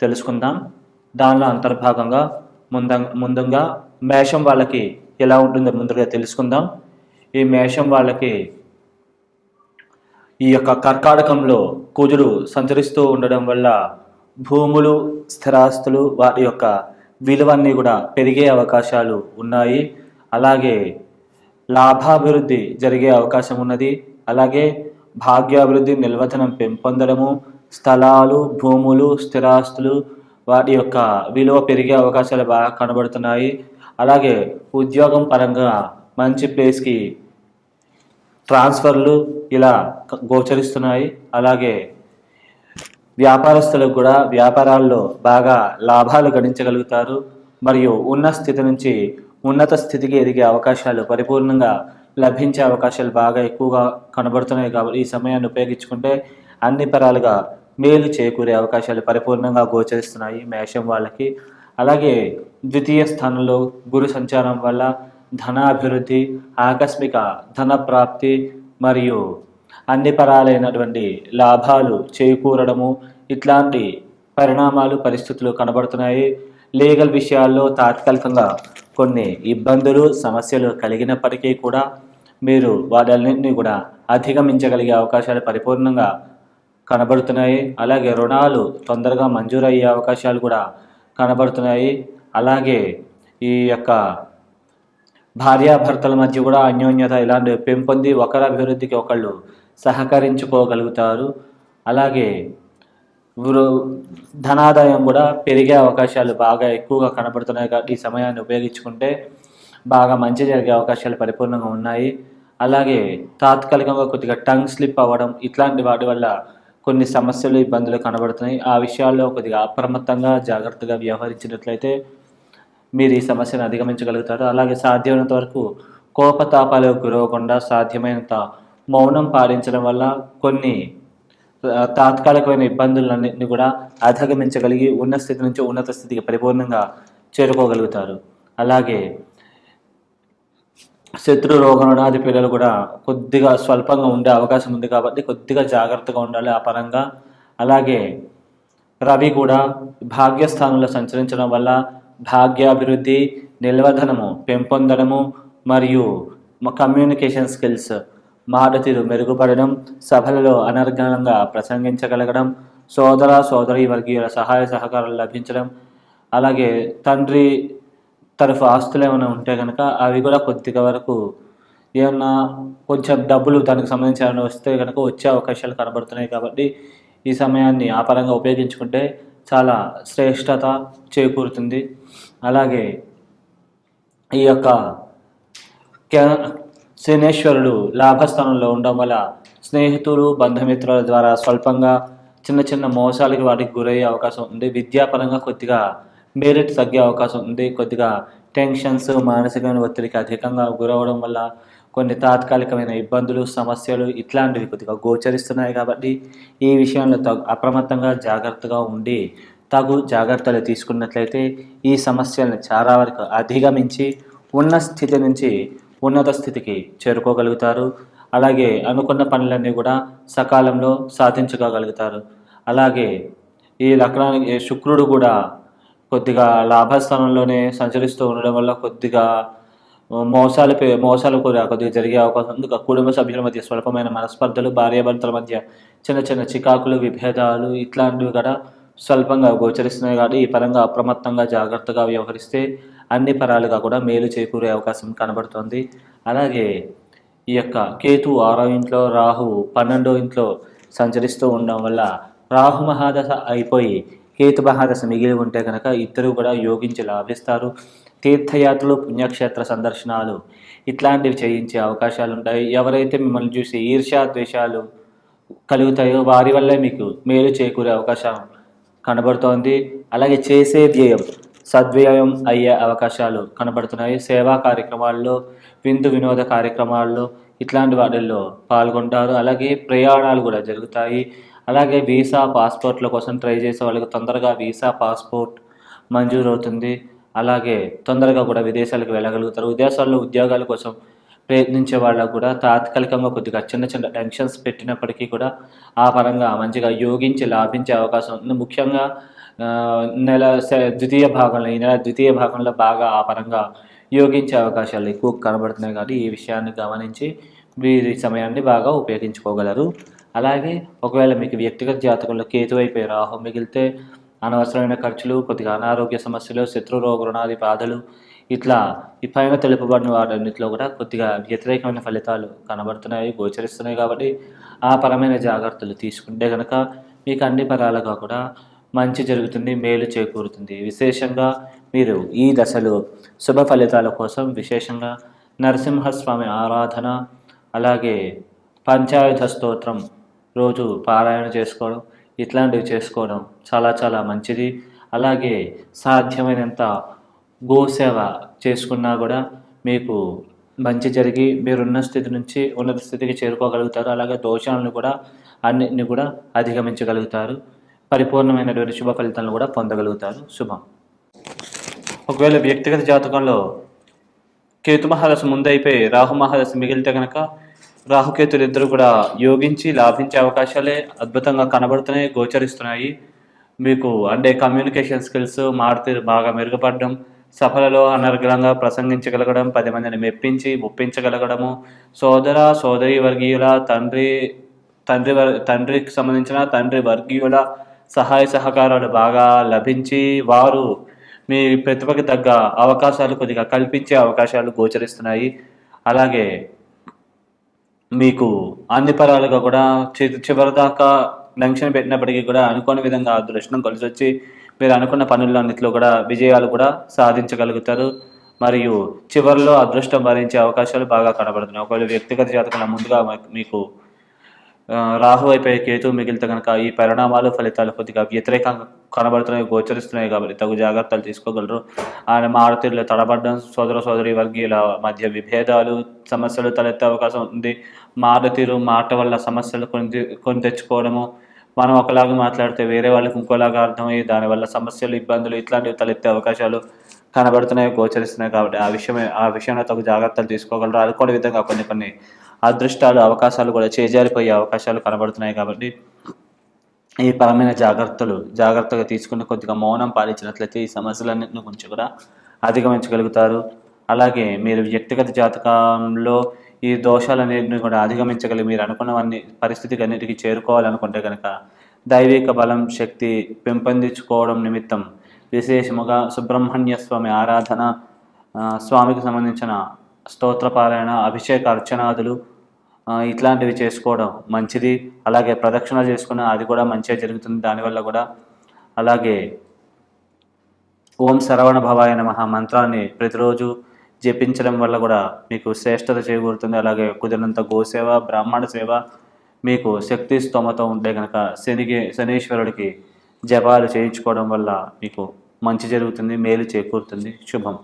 తెలుసుకుందాం. దానిలో అంతర్భాగంగా ముంద ముందుగా మేషం వాళ్ళకి ఎలా ఉంటుందో ముందుగా తెలుసుకుందాం. ఈ మేషం వాళ్ళకి ఈ యొక్క కర్కాటకంలో కుజుడు సంచరిస్తూ ఉండడం వల్ల భూములు స్థిరాస్తులు వాటి యొక్క విలువన్నీ కూడా పెరిగే అవకాశాలు ఉన్నాయి. అలాగే లాభాభివృద్ధి జరిగే అవకాశం ఉన్నది. అలాగే భాగ్యాభివృద్ధి నిల్వచనం పెంపొందడము స్థలాలు భూములు స్థిరాస్తులు వాటి యొక్క విలువ పెరిగే అవకాశాలు బాగా కనబడుతున్నాయి. అలాగే ఉద్యోగం పరంగా మంచి ప్లేస్కి ట్రాన్స్ఫర్లు ఇలా గోచరిస్తున్నాయి. అలాగే వ్యాపారస్తులకు కూడా వ్యాపారాల్లో బాగా లాభాలు గణించగలుగుతారు. మరియు ఉన్న స్థితి నుంచి ఉన్నత స్థితికి ఎదిగే అవకాశాలు పరిపూర్ణంగా లభించే అవకాశాలు బాగా ఎక్కువగా కనబడుతున్నాయి. కాబట్టి ఈ సమయాన్ని ఉపయోగించుకుంటే అన్ని పరాలుగా మేలు చేకూరే అవకాశాలు పరిపూర్ణంగా గోచరిస్తున్నాయి మేషం వాళ్ళకి. అలాగే ద్వితీయ స్థానంలో గురు సంచారం వల్ల ధనాభివృద్ధి ఆకస్మిక ధన ప్రాప్తి మరియు అన్ని పరాలైనటువంటి లాభాలు చేకూరడము ఇట్లాంటి పరిణామాలు పరిస్థితులు కనబడుతున్నాయి. లీగల్ విషయాల్లో తాత్కాలికంగా కొన్ని ఇబ్బందులు సమస్యలు కలిగినప్పటికీ కూడా మీరు వాటన్నింటినీ కూడా అధిగమించగలిగే అవకాశాలు పరిపూర్ణంగా కనబడుతున్నాయి. అలాగే రుణాలు తొందరగా మంజూరయ్యే అవకాశాలు కూడా కనబడుతున్నాయి. అలాగే ఈ యొక్క భార్యాభర్తల మధ్య కూడా అన్యోన్యత ఇలాంటివి పెంపొంది ఒకరి అభివృద్ధికి ఒకళ్ళు సహకరించుకోగలుగుతారు. అలాగే వృ- ధనాదాయం కూడా పెరిగే అవకాశాలు బాగా ఎక్కువగా కనబడుతున్నాయి కాబట్టి ఈ సమయాన్ని ఉపయోగించుకుంటే బాగా మంచి జరిగే అవకాశాలు పరిపూర్ణంగా ఉన్నాయి. అలాగే తాత్కాలికంగా కొద్దిగా టంగ్ స్లిప్ అవ్వడం ఇట్లాంటి వాటి వల్ల కొన్ని సమస్యలు ఇబ్బందులు కనబడుతున్నాయి. ఆ విషయాల్లో కొద్దిగా అప్రమత్తంగా జాగ్రత్తగా వ్యవహరించినట్లయితే మీరు ఈ సమస్యను అధిగమించగలుగుతారు. అలాగే సాధ్యమైనంత వరకు కోపతాపాలకు గురవకుండా సాధ్యమైనంత మౌనం పాటించడం వల్ల కొన్ని తాత్కాలికమైన ఇబ్బందులన్నింటినీ కూడా అధిగమించగలిగి ఉన్న స్థితి నుంచి ఉన్నత స్థితికి పరిపూర్ణంగా చేరుకోగలుగుతారు. అలాగే శత్రు రోగనాది పిల్లలు కూడా కొద్దిగా స్వల్పంగా ఉండే అవకాశం ఉంది కాబట్టి కొద్దిగా జాగ్రత్తగా ఉండాలి ఆ పరంగా. అలాగే రవి కూడా భాగ్యస్థానంలో సంచరించడం వల్ల భాగ్యాభివృద్ధి నిల్వధనము పెంపొందడము మరియు కమ్యూనికేషన్ స్కిల్స్ మాటతీరు మెరుగుపడడం సభలలో అనర్గణంగా ప్రసంగించగలగడం సోదర సోదరి వర్గీయుల సహాయ సహకారాలు లభించడం అలాగే తండ్రి తరఫు ఆస్తులు ఏమైనా ఉంటే కనుక అవి కూడా కొద్దిగా వరకు ఏమన్నా కొంచెం డబ్బులు దానికి సంబంధించి ఏమైనా వస్తే కనుక వచ్చే అవకాశాలు కనబడుతున్నాయి కాబట్టి ఈ సమయాన్ని ఆ పరంగా ఉపయోగించుకుంటే చాలా శ్రేష్టత చేకూరుతుంది. అలాగే ఈ యొక్క శనేశ్వరుడు లాభస్థానంలో ఉండడం వల్ల స్నేహితులు బంధుమిత్రుల ద్వారా స్వల్పంగా చిన్న చిన్న మోసాలకి వాటికి గురయ్యే అవకాశం ఉంది. విద్యాపరంగా కొద్దిగా మెరిట్ తగ్గే అవకాశం ఉంది. కొద్దిగా టెన్షన్స్ మానసికమైన ఒత్తిడికి అధికంగా గురవడం వల్ల కొన్ని తాత్కాలికమైన ఇబ్బందులు సమస్యలు ఇట్లాంటివి కొద్దిగా గోచరిస్తున్నాయి కాబట్టి ఈ విషయంలో తగు అప్రమత్తంగా జాగ్రత్తగా ఉండి తగు జాగ్రత్తలు తీసుకున్నట్లయితే ఈ సమస్యలను చాలా వరకు అధిగమించి ఉన్న స్థితి నుంచి ఉన్నత స్థితికి చేరుకోగలుగుతారు. అలాగే అనుకున్న పనులన్నీ కూడా సకాలంలో సాధించుకోగలుగుతారు. అలాగే ఈ లగ్నానికి శుక్రుడు కూడా కొద్దిగా లాభస్థానంలోనే సంచరిస్తూ ఉండడం వల్ల కొద్దిగా మోసాలు మోసాలు కూడా కొద్దిగా జరిగే అవకాశం ఉంది. కుటుంబ సభ్యుల మధ్య స్వల్పమైన మనస్పర్ధలు భార్యాభర్తల మధ్య చిన్న చిన్న చికాకులు విభేదాలు ఇట్లాంటివి కూడా స్వల్పంగా గోచరిస్తున్నాయి కాబట్టి ఈ పరంగా అప్రమత్తంగా జాగ్రత్తగా వ్యవహరిస్తే అన్ని పరాలుగా కూడా మేలు చేకూరే అవకాశం కనబడుతోంది. అలాగే ఈ యొక్క కేతు ఆరో ఇంట్లో రాహు పన్నెండో ఇంట్లో సంచరిస్తూ ఉండడం వల్ల రాహు మహాదశ అయిపోయి హేతుబహారస మిగిలి ఉంటే కనుక ఇద్దరు కూడా యోగించి లాభిస్తారు. తీర్థయాత్రలు పుణ్యక్షేత్ర సందర్శనాలు ఇట్లాంటివి చేయించే అవకాశాలు ఉంటాయి ఎవరైతే మిమ్మల్ని చూసి ఈర్ష్యా ద్వేషాలు కలుగుతాయో వారి వల్లే మీకు మేలు చేకూరే అవకాశం కనబడుతోంది. అలాగే చేసే ధ్యేయం సద్వ్యయం అయ్యే అవకాశాలు కనబడుతున్నాయి. సేవా కార్యక్రమాల్లో విందు వినోద కార్యక్రమాల్లో ఇట్లాంటి వాటిల్లో పాల్గొంటారు. అలాగే ప్రయాణాలు కూడా జరుగుతాయి. అలాగే వీసా పాస్పోర్ట్ల కోసం ట్రై చేసే వాళ్ళకి తొందరగా వీసా పాస్పోర్ట్ మంజూరు అవుతుంది. అలాగే తొందరగా కూడా విదేశాలకు వెళ్ళగలుగుతారు. విదేశాల్లో ఉద్యోగాల కోసం ప్రయత్నించే వాళ్ళకు కూడా తాత్కాలికంగా కొద్దిగా చిన్న చిన్న టెన్షన్స్ పెట్టినప్పటికీ కూడా ఆ పరంగా మంచిగా యోగించి లాభించే అవకాశం ఉంది. ముఖ్యంగా నెల ద్వితీయ భాగంలో ఈ నెల ద్వితీయ భాగంలో బాగా ఆ పరంగా యోగించే అవకాశాలు ఎక్కువ కనబడుతున్నాయి. కాబట్టి ఈ విషయాన్ని గమనించి మీరు ఈ సమయాన్ని బాగా ఉపయోగించుకోగలరు. అలాగే ఒకవేళ మీకు వ్యక్తిగత జాతకంలో కేతు అయిపోయి రాహు మిగిలితే అనవసరమైన ఖర్చులు కొద్దిగా అనారోగ్య సమస్యలు శత్రు రోగ రుణాది బాధలు ఇట్లా ఈ పైన తెలుపబడిన వాటన్నిటిలో కూడా కొద్దిగా వ్యతిరేకమైన ఫలితాలు కనబడుతున్నాయి గోచరిస్తున్నాయి కాబట్టి ఆ పరమైన జాగ్రత్తలు తీసుకుంటే కనుక మీకు అన్ని పరాలుగా కూడా మంచి జరుగుతుంది మేలు చేకూరుతుంది. విశేషంగా మీరు ఈ దశలో శుభ ఫలితాల కోసం విశేషంగా నరసింహస్వామి ఆరాధన అలాగే పంచాయుధ స్తోత్రం రోజు పారాయణ చేసుకోవడం ఇట్లాంటివి చేసుకోవడం చాలా చాలా మంచిది. అలాగే సాధ్యమైనంత గోసేవ చేసుకున్నా కూడా మీకు మంచి జరిగి మీరున్న స్థితి నుంచి ఉన్నత స్థితికి చేరుకోగలుగుతారు. అలాగే దోషాలను కూడా అన్నిటిని కూడా అధిగమించగలుగుతారు. పరిపూర్ణమైనటువంటి శుభ ఫలితాలను కూడా పొందగలుగుతారు. శుభం. ఒకవేళ వ్యక్తిగత జాతకంలో కేతు మహాదశ ముందైపోయి రాహు మహాదశ మిగిలితే కనుక రాహుకేతులు ఇద్దరు కూడా యోగించి లాభించే అవకాశాలే అద్భుతంగా కనబడుతున్నాయి గోచరిస్తున్నాయి. మీకు అంటే కమ్యూనికేషన్ స్కిల్స్ మారుతీరు బాగా మెరుగుపడడం సభలలో అనర్గళంగా ప్రసంగించగలగడం పది మందిని మెప్పించి ఒప్పించగలగడము సోదర సోదరి వర్గీయుల తండ్రి తండ్రి తండ్రికి సంబంధించిన తండ్రి వర్గీయుల సహాయ సహకారాలు బాగా లభించి వారు మీ ప్రతిభకి తగ్గ అవకాశాలు కొద్దిగా కల్పించే అవకాశాలు గోచరిస్తున్నాయి. అలాగే మీకు అన్ని పరాలుగా కూడా చి- చివరిదాకా లంక్షన్ పెట్టినప్పటికీ కూడా అనుకోని విధంగా అదృష్టం కలిసి వచ్చి మీరు అనుకున్న పనులన్నింటిలో కూడా విజయాలు కూడా సాధించగలుగుతారు. మరియు చివరిలో అదృష్టం భరించే అవకాశాలు బాగా కనబడుతున్నాయి. ఒకవేళ వ్యక్తిగత జాతకంలో ముందుగా మీకు రాహు అయిపోయి కేతు మిగిలితే కనుక ఈ పరిణామాలు ఫలితాలు కొద్దిగా వ్యతిరేకంగా కనబడుతున్నాయి గోచరిస్తున్నాయి కాబట్టి తగు జాగ్రత్తలు తీసుకోగలరు. ఆయన మారుతీరులో తడబడడం సోదర సోదరి వర్గీయుల మధ్య విభేదాలు సమస్యలు తలెత్తే అవకాశం ఉంది. మారుతీరు మాట వల్ల సమస్యలు కొని కొని తెచ్చుకోవడము. మనం ఒకలాగా మాట్లాడితే వేరే వాళ్ళకి ఇంకోలాగా అర్థమయ్యి దానివల్ల సమస్యలు ఇబ్బందులు ఇట్లాంటివి తలెత్తే అవకాశాలు కనబడుతున్నాయి గోచరిస్తున్నాయి కాబట్టి ఆ విషయమే ఆ విషయంలో తగు జాగ్రత్తలు తీసుకోగలరు. అనుకోని విధంగా కొన్ని కొన్ని అదృష్టాలు అవకాశాలు కూడా చేజారిపోయే అవకాశాలు కనబడుతున్నాయి కాబట్టి ఈ పరమైన జాగ్రత్తలు జాగ్రత్తగా తీసుకుని కొద్దిగా మౌనం పాలించినట్లయితే ఈ సమస్యలన్నింటిని గురించి కూడా అధిగమించగలుగుతారు. అలాగే మీరు వ్యక్తిగత జాతకంలో ఈ దోషాలన్నింటినీ కూడా అధిగమించగలిగి మీరు అనుకున్నవన్నీ పరిస్థితికి అన్నిటికీ చేరుకోవాలనుకుంటే కనుక దైవిక బలం శక్తి పెంపొందించుకోవడం నిమిత్తం విశేషముగా సుబ్రహ్మణ్య స్వామి ఆరాధన స్వామికి సంబంధించిన స్తోత్రపారాయణ అభిషేక అర్చనాదులు ఇట్లాంటివి చేసుకోవడం మంచిది. అలాగే ప్రదక్షిణ చేసుకున్న అది కూడా మంచిగా జరుగుతుంది. దానివల్ల కూడా అలాగే ఓం శరవణ భవాయ నమ మంత్రాన్ని ప్రతిరోజు జపించడం వల్ల కూడా మీకు శ్రేష్టత చేకూరుతుంది. అలాగే కుదిరినంత గోసేవ బ్రాహ్మణ సేవ మీకు శక్తి స్తోమత ఉంటే కనుక శనికి శనీశ్వరుడికి జపాలు చేయించుకోవడం వల్ల మీకు మంచి జరుగుతుంది మేలు చేకూరుతుంది. శుభం.